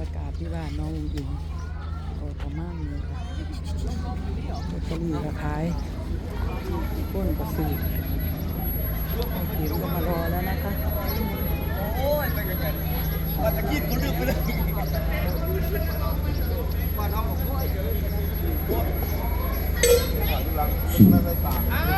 ยากาศที่บ้านน้องอิงโอ้ประมาณนี้ค่ะลอตเตอรี่ก็ขายพ้นก็ซื้อเอาเขียนก็มารอแล้วนะคะขั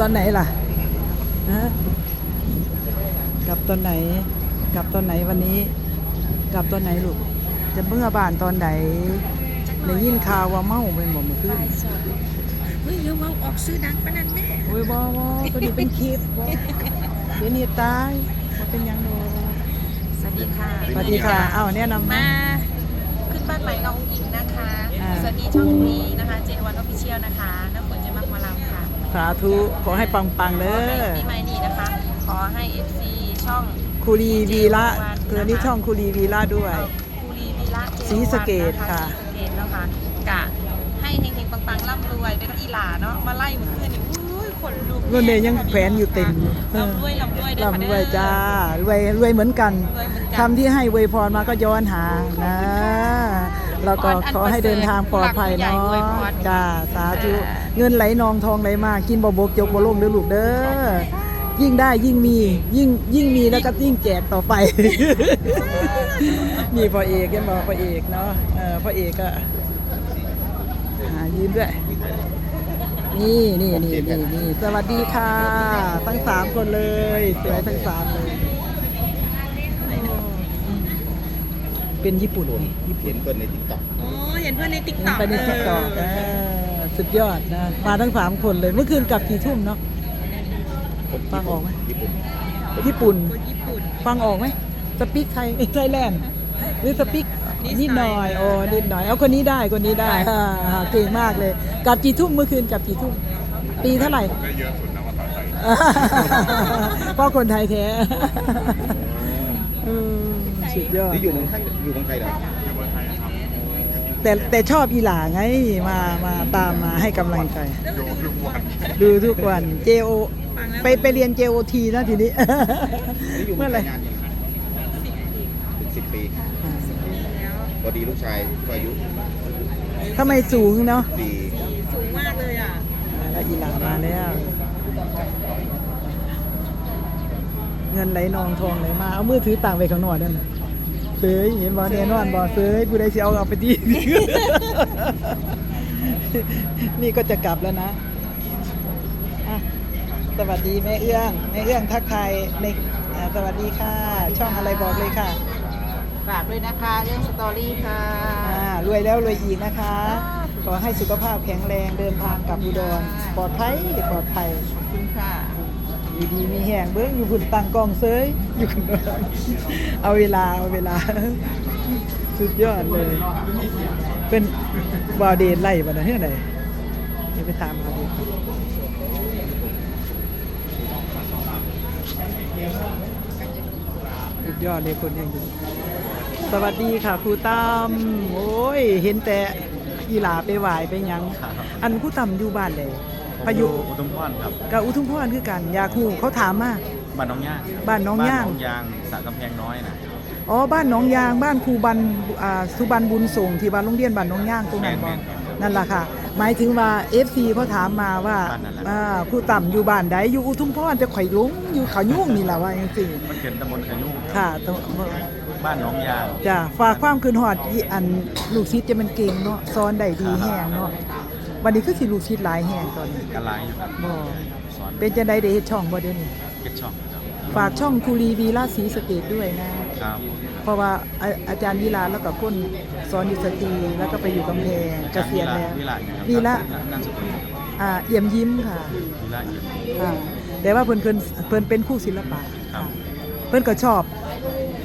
ตอนไหนล่ะฮะกลับตอนไหน กลับตอนไหนวันนี้ กลับตอนไหนลูก จะเมื่อบ้านตอนไหนในยินข่าวว่าเมาเป็นบ่เมื่อคืนเฮ้ยเดี๋ยวเราออกซื้อดังปะนั่นแม่โอ้ยบ่บ่ตัวนี้เป็นคลิปบ่เดี๋ยวนี้ตายบ่เป็นหยังดอกสวัสดีค่ะสวัสดีค่ะอ้าวแนะนำมาขึ้นบ้านใหม่น้องอิงนะคะอ่าสวัสดีช่องนี้นะคะ เจวันออฟฟิเชียลนะคะน้ำฝน สาธุ ขอให้ปังๆเด้ขอให้อปีใหม่นี้นะคะ ขอให้ FC ช่องคูรีวีละคือนี่ช่องคูรีวีละด้วยเอ่อคูรีวีระเจศรีสะเกษวันนค่ะศรีสะเกษแล้วค่ะกะให้เฮงๆปังๆร่ำรวยเป็นอีหลาเนาะมาไล่เมื่อคืนนี่อุ้ยขนลุกเงินเดือนยังแขวนอยู่เต็มอยู่ลำรวยลำรวยเด้อค่ะร่ำเด้รอวยจ้ารวยรวยเหมือนกันรวยเหมือนกันคำที่ให้อวยพรมาก็ย้อนหานะแล้วก็ขอให้เดินทางปลอดภัยเนาะจ้าสาธุ เงินไหลนองทองไหลมากินบ่บกจกบ่ล่มเด้อลูกเด้อยิ่งได้ยิ่งมี ยิ่งยิ่งมีแล้วก็ยิ่งแจกต่อไปนี่พ่อเอกยังบอกพ่อเอกเนาะเออพ่อเอกก็หายืมด้วยนี่นี่นี่นี่นี่สวัสดีค่ะ ทั้งสามคนเลยสวยทั้งสามเลย เป็นญี่ปุ่นญี่ปุ่นเห็นคนในติ๊กต็อกอ๋อเห็นเพื่อนในติ๊กเห็ต็นอกไปในทิกตอก สุดยอดนะมาทั้งสามคนเลย เมื่อคืนกลับกี่ทุ่มเนาะฟังออกไหมญี่ปุ่นญี่ปุ่นคนญี่ปุ่นฟังออกไหมสปิกไทยไทยแลนด์หรือสปิกนินิดดหหน่น่ออยยโอ้นิดหน่อยเอาคนนี้ได้คนนี้ได้อ่าอ่าเก่งมากเลยกลับกี่ทุ่มเมื่อคืนกลับกี่ทุ่มปีเท่าไหร่ได้เยอะสุดนะภาษาไทยเพราะคนไทยแท้อืมสุดยอดนี่อยู่เมืองไทยอยู่เมืองไทยเหรอ แต่แต่ชอบอีหลาไงมามาตามมาให้กำลังใจ ดูทุกวัน JO ไปไปเรียน JOT นะทีนี้นี่อยู่เมืเมื่อองไหไทร่ยนานยังเป็นสิบปีพอดีลูกชายก็อายุทำไมสูงเนาะสี่สูงมากเลยอะมาแล้วอีหลามาแล้ว เงินไหลนองทองไหลมา เอามือถือต่างไปข้างนอกนั่นน่ะ เสยเห็นบอแน่นอนบอเสยผู้ใดสิเอาเอาไปที่นี่ก็จะกลับแล้วนะอะสวัสดีแม่เอื้องแม่เอื้องทักทายในอ่าสวัสดีค่ะ ช่องอะไรบอกเลยค่ะฝากด้วยนะคะเรื่องสตอรี่ค่ะ อ่ารวยแล้วรวยอีกนะคะ ขอให้สุขภาพแข็งแรงเดินทางกลับอุดรปลอดภัยปลอดภัย ขอบคุณค่ะ ดีดีมีแหงเบิ้งอยู่คุณตังกองเซยอยู่คุณเอาเวลาเอาเวลา สุดยอดเลย เป็นวาวเดนไล่บ่นะเฮ้ยไหนไปถามเขาดูสุดยอดเลยคนยังอยู่สวัสดีค่ะครูตั้มโอ้ย เห็นแต่อีหลาไปไหวายไปยัง อันครูตั้มอยู่บ้านเลย พายุอุทุมพรครับกับอุทุมพรคือกันยาคูเขาถามมาบ้านน้องย่างบ้านน้องย่าง บ้นน้องยางสระกำแพงน้อยนะอ๋อบ้านหนองยางบ้านครูบันอ่าสุบันบุญส่งที่บ้านโรงเรียนบ้านหนองยางตรงนั้นบ่แม่นนั่นล่ะค่ะ หมายถึงว่า FC เขาถามมาว่าบ้านนั่นแหละอ่าครูต่ำอยู่บ้านใดอยู่อุทุมพรจะข่อยลงอยู่เขายุ่งนี่ล่ะว่าจังซี่มันเขียนตำบลขยุ่งค่ะตรงบ้านหน้องยาง จ้ะฝากความคืนหอดอีอันลูกศิษย์จะมันเก่งเนาะสอนได้ดีแฮงเนาะ วันนี้คือสิลูกศิษย์หลายแฮงตอนนี้กระไรอยู่ครับบ่สอนเป็นจังได๋ได้เฮ็ดช่องบ่เดี๋ยวนี้เก็ตช่องครับฝากช่องคูรีวีราศรีสะเกดด้วยนะ ครับ เพราะว่าอาอาจารย์วิลาแล้วก็คนสอนอยู่สตรีแล้วก็ไปอยู่กำแพงเกษียณแล้ววิลาเนี่ยครับวีละนามสกุลอ่าเอี่ยมยิ้มค่ะวิลาเอี่ยม ค่ะแต่ว่าเพิ่นเพิ่นเพิ่นเป็นครู่ศิลปะครับเพิ่นก็ชอบ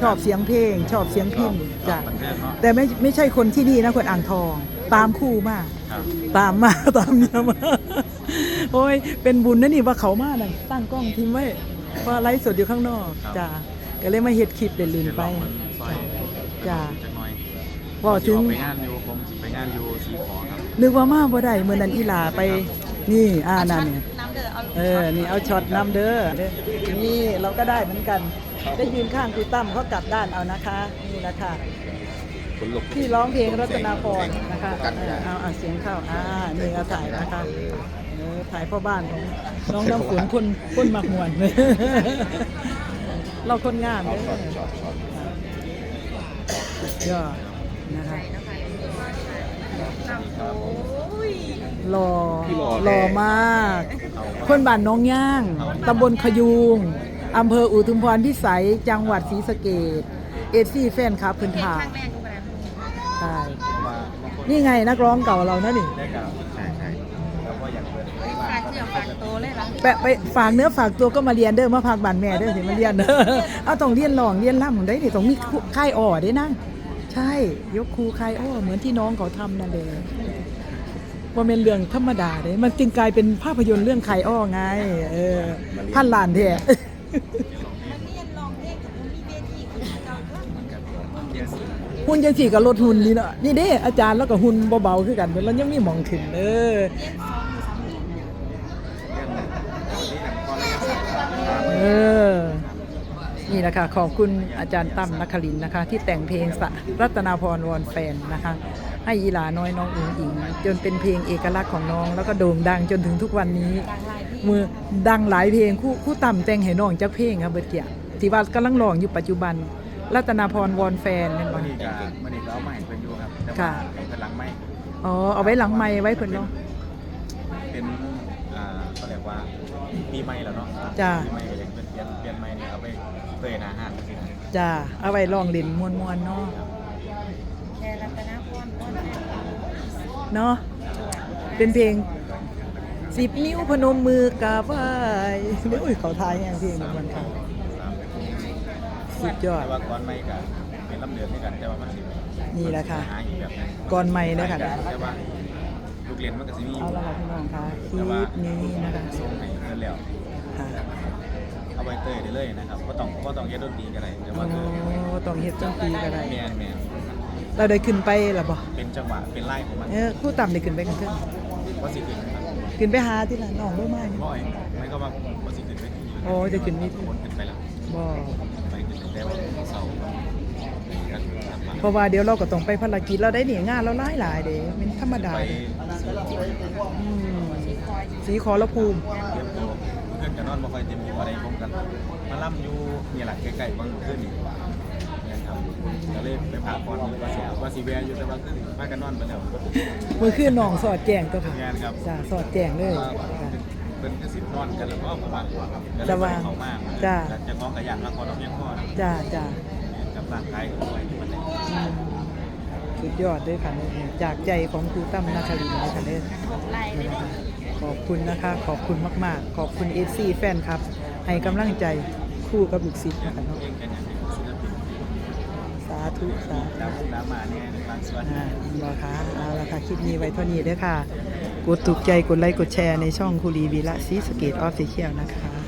ชอบเสียงเพลง ชอบเสียงพิณจ้ะบันเทิงเนาะแต่ไม่ไม่ใช่คนที่นี่นะคนอ่างทอง ตามคู่มาก ครับตามมา ตามเนี่ยมา โอ้ย เป็นบุญนะนี่ว่าเขามาน่ะตั้งกล้องทิ้งไว้ว่าไลฟ์สดอยู่ข้างนอกจ้ะก็เลยมาเฮ็ดคลิปเล่นๆไป เดี๋ยวลองมันซอยจ้ะ จักหน่อยเว่าถึงออกไปงานอยู่ผมสิไปงานอยู่สีขอครับ นึกว่ามาบ่ได้เมื่อนั้นอีหลาไปนี่อ่านั่นเนี่ยน้ำเดือดเอาเออนี่เอาช็อตน้ำเด้อเด้อนี่เราก็ได้เหมือนกัน ได้ยืนข้างครูตั้มเขากลับด้านเอานะคะ นี่นะคะคนลุก ที่ร้องเพลงรัตนาพรนะคะเออเอาเอาเสียงเข้าอ่านี่ก็ถ่ายนะคะเออถ่ายพ่อบ้านของน้องน้ำฝนคนคนมักมวนเราคนงามเลยยอดนะคะหล่อหล่อมาก คนบ้านน้องย่าง ตำบลขยูง อำเภออุทุมพรพิสัย จังหวัดศรีสะเกดเอซี่แฟนคลับพื้นเห็น ใช่ว่าบางคนนี่ไงนักร้องเก่าเรานะนี่ได้กับใช่ใช่แล้วก็อยากเปิดฝากเสื้อฝากโตเลยล่ะแปะไปฝากเนื้อฝากตัวก็มาเรียนเด้อมาพักบ้านแม่เด้อสิมาเรียนเด้อเอาต้องเรียนร้องเรียนล่ำได้นี่ต้องมีค่ายอ่อได้นั่งใช่ยกครูค่ายอ้อเหมือนที่น้องเขาทำนั่นเลยว่าเป็นเรื่องธรรมดาเด้มันจึงกลายเป็นภาพยนตร์เรื่องค่ายอ้อไง เออพันล้านแท้ หุ่นจังสี่กับรถหุ่นนี่เนาะนี่เด้อาจารย์แล้วก็หุ่นเบาๆคือกันเพิ่นแล้วยังมีหมองขึ้นเออเออยู่ซ้ำอีกเออนี่นะคะขอบคุณอาจารย์ตั้มนครินนะคะ ที่แต่งเพลงสรัตนาพรวอนแฟนนะคะ ให้ยีหลาน้อยน้องอุ๋งอิง จนเป็นเพลงเอกลักษณ์ของน้อง แล้วก็โด่งดังจนถึงทุกวันนี้ มือดังหลายเพลงคู่คู่ต่ำแต่งให้น้องจักเพลงครับเบิดเกียที่ว่ากำลังร้องอยู่ปัจจุบัน รัตนาพรวอนแฟนนั่นมับ่นนี่ก็มันนี่ก็เอาใหม่เพิ่นอยู่ครับแต่ค่ะว่าเป็นหลังไม่อ๋อเอาไว้หลังไม้ไว้เพิ่นเนาะ เป็นอ่าก็เรียกว่าปีใหม่แล้วเนาะจ้ะ ปีใหม่ก็ยังเป็นเปลี่ยนเปลี่ยนใหม่นี่เอาไปเตยหนาห้านสิจ้าเอาไว้ร้องเล่นมวนๆเนาะแชร์รัตนพรอ้อนแฟนเนาะเป็นเพลงสิบนิ้วพนมมือกราบไหว้เดี๋ยวอุ้ยเขาทายแห่งเพลงนี้มันค่ะ สุดยอด แต่ว่าก่อนไม่ก็เป็นลำเดือนด้วยกันแต่ว่ามันสินี่แหละค่ะ หาอีกแบบหงก่อนใหม่เลยค่ะแต่ว่าลูกเรียนมันก็สิมีเอาละค่ะพี่น้องค่ะคลิปนี้นะคะส่งให้เพิ่นแล้วค่ะเอาไปเตยได้เลยนะครับก็ต้องก็ต้องเฮ็ดดนตรีกันได้แต่โอ้ว่าคือต้องเฮ็ดจังปีก็ได้แม่นแม่นเราได้ขึ้นไปหรอบ่เป็นจังหวะเป็นไล่ของมันเออครู่ต่ำได้ขึ้นไปกันเพิ่นว่าสิขึ้นนะครับขึ้นไปหาที่ละน้องบ่มานี่บ่อยไม่ก็ว่าว่าสิขึ้นไปที่โอ้จะขึ้นนี่ คนขึ้นไปแล้วบ่ไปขึ้น แต่ว่าเสาร์กันเพราะว่าเดี๋ยวเราก็ต้องไปภารกิจเราได้นี่งานเราหลายหลายๆเด้เป็นธรรมดาไปเด้อืมสีขอรภูมิเตรียมตัวเพื่อนกันนอนบ่ค่อยเต็มอยู่อะไรพร้อมกันมาล่ำอยู่นี่แหละใกล้ๆบางขึ้นนี่นะครับก็เลยไปพักผ่อนอยู่ว่าสิว่าสิแวะอยู่แต่ว่าคือพากันนอนไปแล้วเมื่อคืนน้องสอดแจ้งตัวค่ะงานครับ จ้าสอดแจ้งเลยว่าค่ะ เป็นกระสิบนอนกันแล้วก็ประมาณครับก็เลยจะไปวางเขามากจ้าจะท้องกระยานมาก่อนเอาเพียงพอนะจ้าจ้ากับร่างกายก็ด้วยมันเลยอืมสุดยอดด้วยค่ะเนี่ยจากใจของครูตั้มนาคารินนะคะเนี่ยกดไลค์ได้ด้วย ขอบคุณนะคะ ขอบคุณมาก ๆ ขอบคุณเอซีแฟนครับ ให้กำลังใจคู่กับลูกศิษย์นะคะเนาะเองกันอย่างนี้ศิลปินสาธุ สาธุ ดาวดาวมาเนี่ยในบางส่วน อ่าบอคะเอาละค่ะ คลิปนี้ไว้เท่านี้เด้อค่ะก ดถูกใจกดไลค์กดแชร์ในช่องคุรีวีละซีสเกตออฟฟิเชียลนะคะ